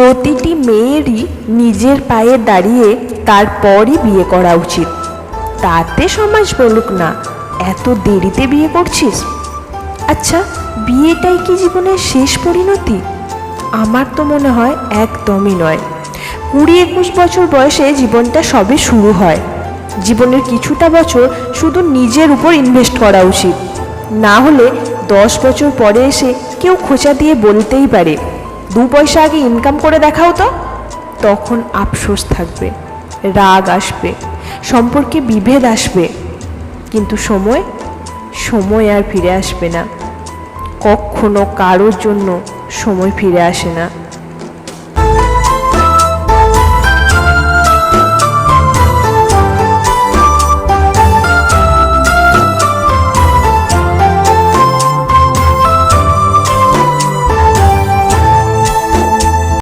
প্রতিটি মেয়েরই নিজের পায়ে দাঁড়িয়ে তারপরই বিয়ে করা উচিত। তাতে সমাজ বলুক না, এত দেরিতে বিয়ে করছিস? আচ্ছা বিয়েটাই কি জীবনের শেষ পরিণতি? আমার তো মনে হয় একদমই নয়। কুড়ি একুশ বছর বয়সে জীবনটা সবে শুরু হয়। জীবনের কিছুটা বছর শুধু নিজের উপর ইনভেস্ট করা উচিত। না হলে দশ বছর পরে এসে কেউ খোঁচা দিয়ে বলতেই পারে। দু পয়সা আগে ইনকাম করে দেখাও তো। তখন আফসোস থাকবে, রাগ আসবে, সম্পর্কে বিভেদ আসবে। কিন্তু সময় সময় আর ফিরে আসবে না। কখনো কারোর জন্য সময় ফিরে আসে না।